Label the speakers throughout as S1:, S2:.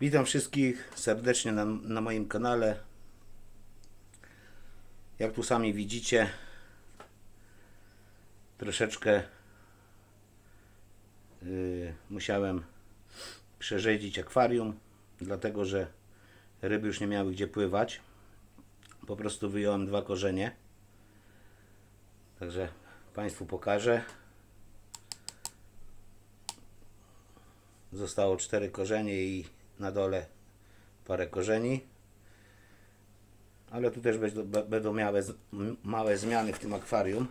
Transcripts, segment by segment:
S1: Witam wszystkich serdecznie na, na moim kanale. Jak tu sami widzicie, troszeczkę yy, musiałem przerzedzić akwarium, dlatego że ryby już nie miały gdzie pływać. Po prostu wyjąłem dwa korzenie. Także Państwu pokażę. Zostało cztery korzenie i na dole parę korzeni. Ale tu też będą, miałe, małe zmiany w tym akwarium.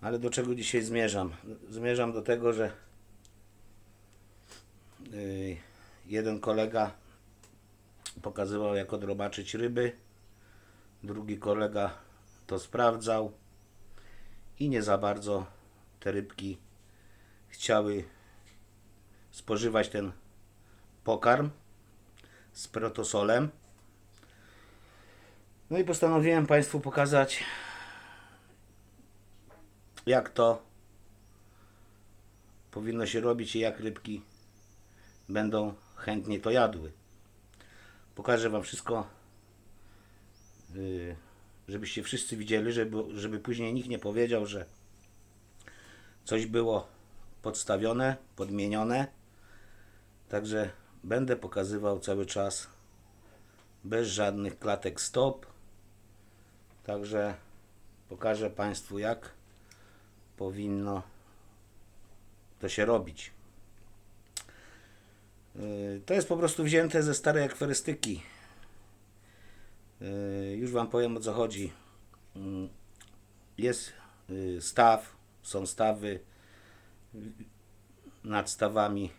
S1: Ale do czego dzisiaj zmierzam? Zmierzam do tego, że yy, jeden kolega pokazywał jak odrobaczyć ryby. Drugi kolega to sprawdzał i nie za bardzo te rybki chciały spożywać ten pokarm z protosolem. No i postanowiłem Państwu pokazać, jak to powinno się robić i jak rybki będą chętnie to jadły. Pokażę Wam wszystko, yy, żebyście wszyscy widzieli, żeby, żeby później nikt nie powiedział, że coś było podstawione, podmienione. Także będę pokazywał cały czas bez żadnych klatek stop. Także pokażę Państwu jak powinno to się robić. Yy, To jest po prostu wzięte ze starej akwarystyki. Yy, Już Wam powiem o co chodzi. Yy, Jest staw, są stawy nad stawami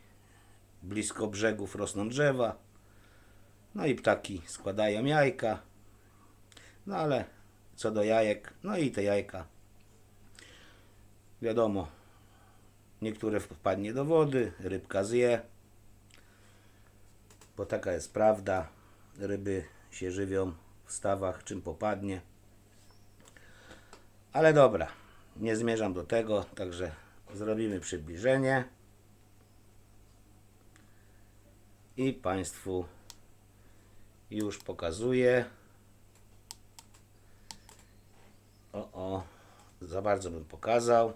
S1: blisko brzegów rosną drzewa. No i ptaki składają jajka. No ale co do jajek, no i te jajka. Wiadomo, niektóre wpadnie do wody, rybka zje. Bo taka jest prawda. Ryby się żywią w stawach czym popadnie. Ale dobra, nie zmierzam do tego, także zrobimy przybliżenie. I Państwu już pokazuję. O, o, za bardzo bym pokazał.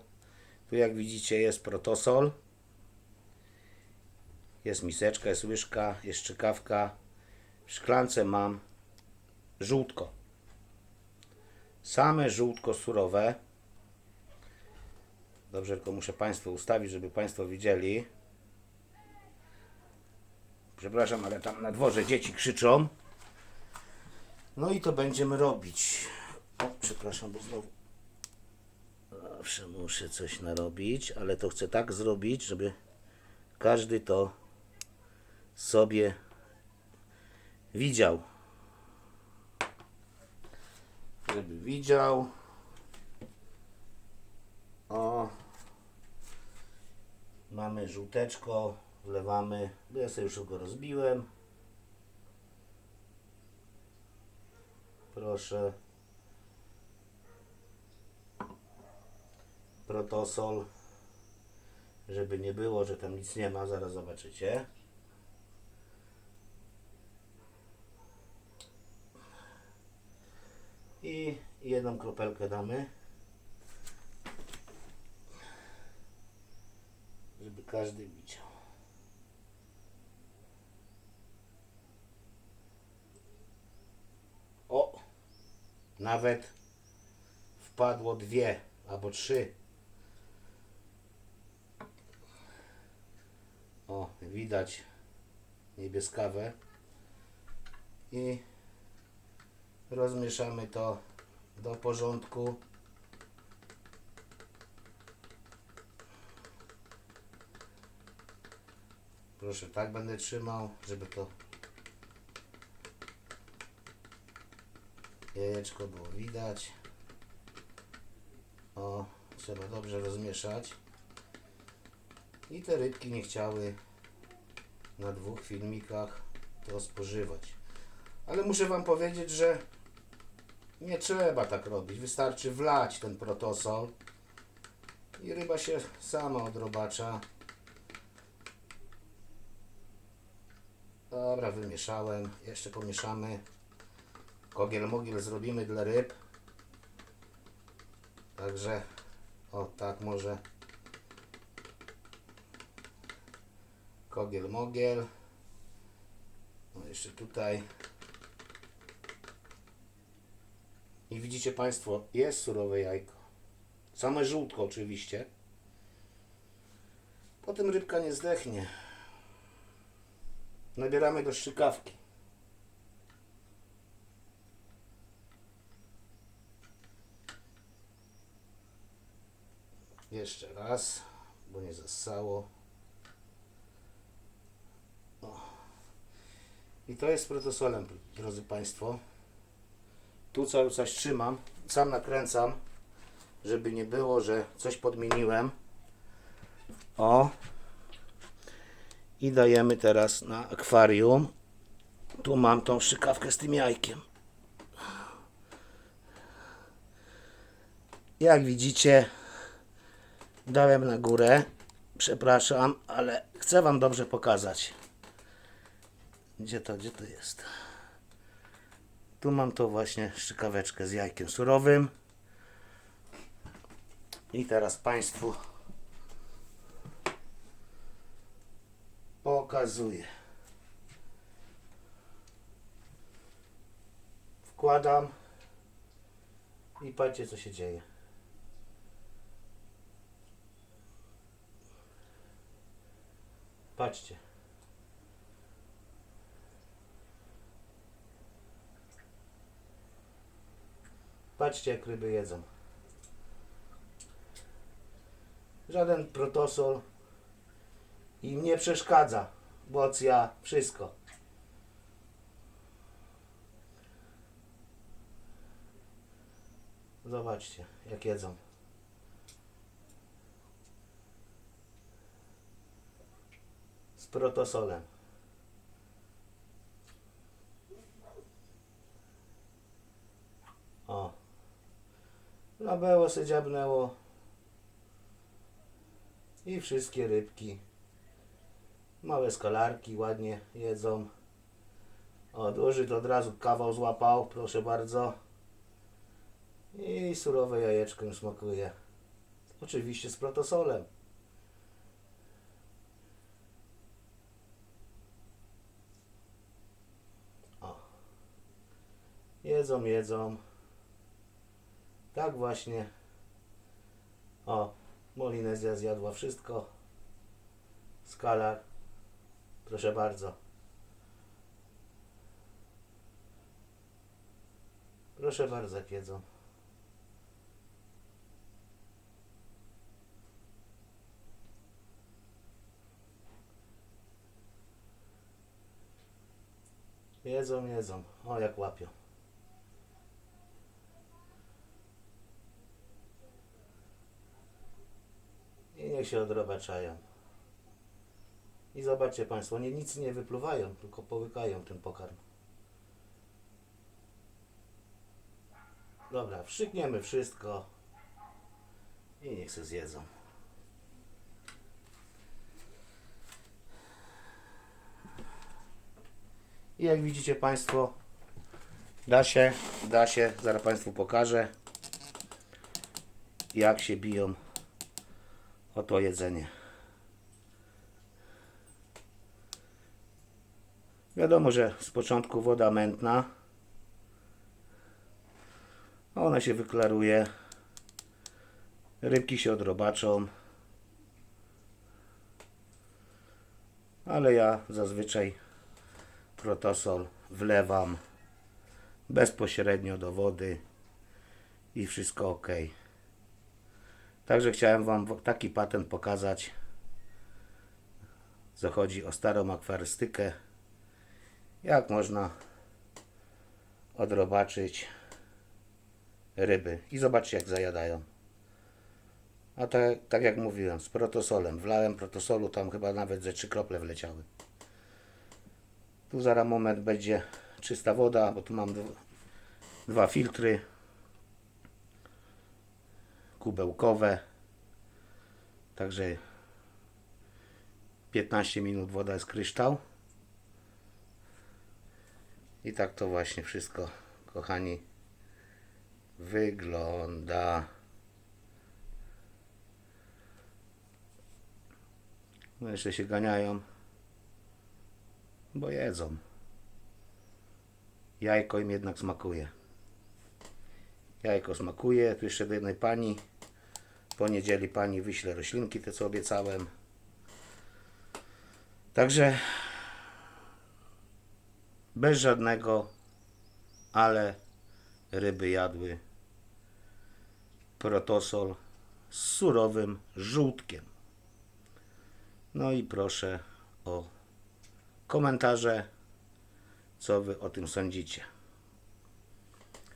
S1: Tu jak widzicie jest protosol. Jest miseczka, jest łyżka, jest szczykawka. W szklance mam żółtko. Same żółtko surowe. Dobrze, tylko muszę Państwu ustawić, żeby Państwo widzieli. Przepraszam, ale tam na dworze dzieci krzyczą. No i to będziemy robić. O, przepraszam, bo znowu. Zawsze muszę coś narobić, ale to chcę tak zrobić, żeby każdy to sobie widział. Żeby widział. O. Mamy żółteczko, wlewamy, bo ja sobie już go rozbiłem. Proszę. Protosol, żeby nie było, że tam nic nie ma, zaraz zobaczycie. I jedną kropelkę damy. żeby każdy widział. O! Nawet wpadło dwie albo trzy. O, widać niebieskawe. I rozmieszamy to do porządku. Proszę, tak będę trzymał, żeby to jajeczko było widać. O, trzeba dobrze rozmieszać. I te rybki nie chciały na dwóch filmikach to spożywać. Ale muszę Wam powiedzieć, że nie trzeba tak robić. Wystarczy wlać ten protosol i ryba się sama odrobacza. Dobra, wymieszałem. Jeszcze pomieszamy. Kogiel mogiel zrobimy dla ryb. Także o tak może. Kogiel mogiel. No jeszcze tutaj. I widzicie Państwo, jest surowe jajko. Same żółtko oczywiście. Potem rybka nie zdechnie. Nabieramy do szczykawki. Jeszcze raz, bo nie zassało. O. I to jest protosolem, drodzy Państwo. Tu cały coś trzymam, sam nakręcam, żeby nie było, że coś podmieniłem. O. I dajemy teraz na akwarium. Tu mam tą szykawkę z tym jajkiem. Jak widzicie, dałem na górę. Przepraszam, ale chcę Wam dobrze pokazać. Gdzie to, gdzie to jest? Tu mam to właśnie szczykaweczkę z jajkiem surowym. I teraz Państwu pokazuję. Wkładam i patrzcie co się dzieje. Patrzcie. Patrzcie jak ryby jedzą. Żaden protosol im nie przeszkadza. Bocja, wszystko. Zobaczcie, jak jedzą. Protosolem. O. Labeło se dziabnęło. I wszystkie rybki. Małe skalarki ładnie jedzą. O, duży to od razu kawał złapał, proszę bardzo. I surowe jajeczko smakuje. Oczywiście z protosolem. Jedzą, jedzą. Tak właśnie. O, Molinezja zjadła wszystko. Skalar. Proszę bardzo. Proszę bardzo, jak jedzą. Jedzą, jedzą. O, jak łapią. I niech się odrobaczają. I zobaczcie Państwo, oni nic nie wypluwają, tylko połykają ten pokarm. Dobra, wszykniemy wszystko i niech się zjedzą. I jak widzicie Państwo, da się, da się, zaraz Państwu pokażę, jak się biją o to jedzenie. Wiadomo, że z początku woda mętna. Ona się wyklaruje. Rybki się odrobaczą. Ale ja zazwyczaj protosol wlewam bezpośrednio do wody i wszystko ok. Także chciałem Wam taki patent pokazać. Zachodzi o starą akwarystykę. Jak można odrobaczyć ryby. I zobaczcie jak zajadają. A tak, tak jak mówiłem, z protosolem. Wlałem protosolu, tam chyba nawet ze trzy krople wleciały. Tu zaraz moment będzie czysta woda, bo tu mam dwa filtry kubełkowe. Także 15 minut woda jest kryształ. I tak to właśnie wszystko, kochani, wygląda. No jeszcze się ganiają, bo jedzą. Jajko im jednak smakuje. Jajko smakuje. Tu jeszcze do jednej pani. Po niedzieli pani wyśle roślinki, te co obiecałem. Także bez żadnego, ale ryby jadły protosol z surowym żółtkiem. No i proszę o komentarze, co wy o tym sądzicie.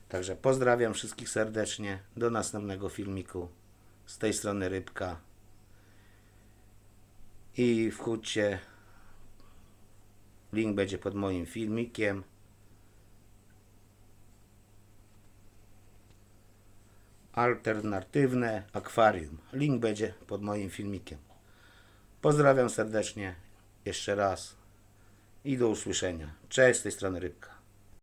S1: Także pozdrawiam wszystkich serdecznie. Do następnego filmiku. Z tej strony Rybka. I wkrótce link będzie pod moim filmikiem. Alternatywne akwarium. Link będzie pod moim filmikiem. Pozdrawiam serdecznie jeszcze raz i do usłyszenia. Cześć z tej strony Rybka.